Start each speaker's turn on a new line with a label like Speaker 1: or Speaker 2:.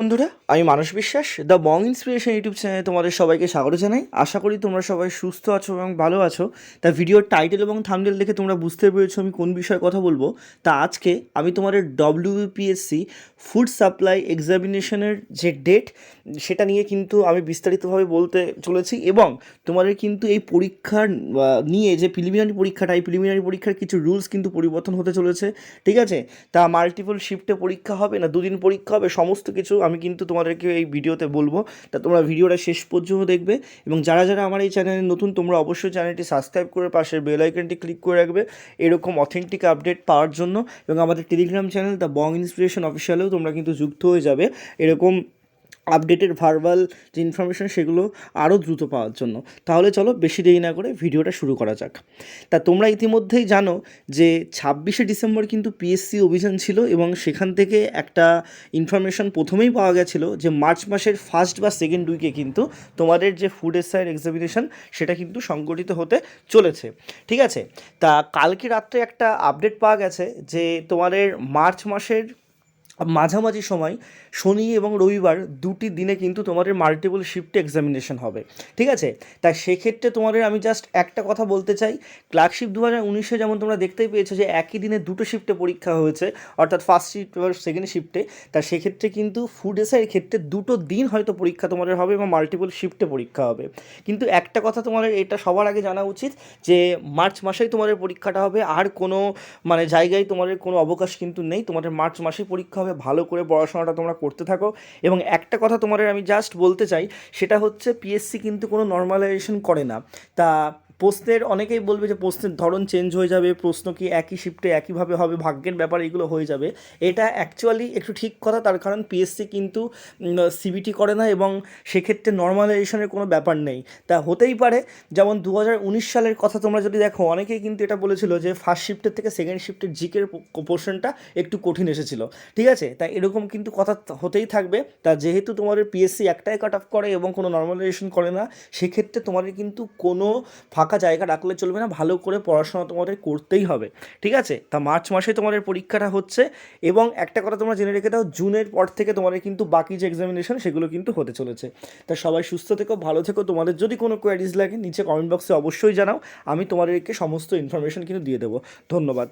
Speaker 1: বন্ধুরা, আমি মানস বিশ্বাস দ্য বং ইন্সপিরেশন ইউটিউব চ্যানেলে তোমাদের সবাইকে স্বাগত জানাই। আশা করি তোমরা সবাই সুস্থ আছো এবং ভালো আছো। তা ভিডিওর টাইটেল এবং থামডেল দেখে তোমরা বুঝতে পেরেছ আমি কোন বিষয়ে কথা বলব। তা আজকে আমি তোমাদের ডব্লিউপিএসসি ফুড সাপ্লাই এক্সামিনেশনের যে ডেট সেটা নিয়ে কিন্তু আমি বিস্তারিতভাবে বলতে চলেছি এবং তোমাদের কিন্তু এই পরীক্ষার নিয়ে যে প্রিলিমিনারি পরীক্ষাটা, এই প্রিলিমিনারি পরীক্ষার কিছু রুলস কিন্তু পরিবর্তন হতে চলেছে। ঠিক আছে? তা মাল্টিপল শিফটে পরীক্ষা হবে না, দুদিন পরীক্ষা হবে, সমস্ত কিছু আমি কিন্তু তোমাদেরকে এই ভিডিওতে বলব তা তোমরা ভিডিওটা শেষ পর্যন্ত দেখবে এবং যারা যারা আমার এই চ্যানেলে নতুন, তোমরা অবশ্যই চ্যানেলটি সাবস্ক্রাইব করে পাশের বেল আইকনটি ক্লিক করে রাখবে। এরকম অথেন্টিক আপডেট পাওয়ার জন্য এবং আমাদের Telegram channel the Bong inspiration অফিসিয়ালেও তোমরা কিন্তু যুক্ত হয়ে যাবে। এরকম আপডেটেড ভার্বাল যে ইনফরমেশন সেগুলো আরও দ্রুত পাওয়ার জন্য। তাহলে চলো বেশি দেরি না করে ভিডিওটা শুরু করা যাক। তা তোমরা ইতিমধ্যেই জানো যে ছাব্বিশে ডিসেম্বর কিন্তু পিএসসি অভিযান ছিল এবং সেখান থেকে একটা ইনফরমেশন প্রথমেই পাওয়া গেছিল যে মার্চ মাসের ফার্স্ট বা সেকেন্ড উইকে কিন্তু তোমাদের যে ফুড এসআইয়ের এক্সামিনেশন সেটা কিন্তু সংগঠিত হতে চলেছে। ঠিক আছে? তা কালকে রাত্রে একটা আপডেট পাওয়া গেছে যে তোমাদের মার্চ মাসের মাঝামাঝি সময় শনি এবং রবিবার দুটি দিনে কিন্তু তোমাদের মাল্টিপল শিফটে এক্সামিনেশন হবে। ঠিক আছে? তাই সেক্ষেত্রে তোমাদের আমি জাস্ট একটা কথা বলতে চাই। ক্লার্কশিপ দু হাজার উনিশে যেমন তোমরা দেখতেই পেয়েছ যে একই দিনে দুটো শিফটে পরীক্ষা হয়েছে, অর্থাৎ ফার্স্ট শিফট এবং সেকেন্ড শিফটে তা সেক্ষেত্রে কিন্তু ফুড এসআইয়ের ক্ষেত্রে দুটো দিন হয়তো পরীক্ষা তোমাদের হবে এবং মাল্টিপল শিফটে পরীক্ষা হবে। কিন্তু একটা কথা তোমাদের এটা সবার আগে জানা উচিত যে মার্চ মাসেই তোমাদের পরীক্ষাটা হবে। আর কোনো মানে জায়গায় তোমাদের কোনো অবকাশ কিন্তু নেই। তোমাদের মার্চ মাসেই পরীক্ষা হবে ভালো করে পড়াশোনাটা তোমরা করতে থাকো। এবং একটা কথা তোমাদের আমি জাস্ট বলতে চাই, সেটা হচ্ছে পিএসসি কিন্তু কোনো নর্মালাইজেশন করে না। তা প্রশ্নের, অনেকেই বলবে যে প্রশ্নের ধরন চেঞ্জ হয়ে যাবে, প্রশ্ন কি একই শিফটে একইভাবে হবে, ভাগ্যের ব্যাপার এগুলো হয়ে যাবে। এটা অ্যাকচুয়ালি একটু ঠিক কথা, তার কারণ পিএসসি কিন্তু সিবিটি করে না এবং সেক্ষেত্রে নর্মালাইজেশনের কোনো ব্যাপার নেই। তা হতেই পারে, যেমন দু হাজার উনিশ সালের কথা তোমরা যদি দেখো, অনেকেই কিন্তু এটা বলেছিল যে ফার্স্ট শিফটের থেকে সেকেন্ড শিফটের জিকের পোর্শনটা একটু কঠিন এসেছিল। ঠিক আছে? তাই এরকম কিন্তু কথা হতেই থাকবে। তা যেহেতু তোমাদের পিএসসি একটাই কাট অফ করে এবং কোনো নর্মালাইজেশন করে না, সেক্ষেত্রে তোমাদের কিন্তু কোনো ফাঁকা জায়গা রাখলে চলবে না, ভালো করে পড়াশোনা তোমাদের করতেই হবে, ঠিক আছে? তা মার্চ মাসে তোমাদের পরীক্ষাটা হচ্ছে এবং একটা কথা তোমরা জেনে রেখে দাও, জুনের পর থেকে তোমাদের কিন্তু বাকি যে এক্সামিনেশন সেগুলো কিন্তু হতে চলেছে। তা সবাই সুস্থ থেকো, ভালো থেকো। তোমাদের যদি কোনো কোয়ারিজ লাগে, নিচে কমেন্ট বক্সে অবশ্যই জানাও, আমি তোমাদেরকে সমস্ত ইনফরমেশন কিন্তু দিয়ে দেবো। ধন্যবাদ।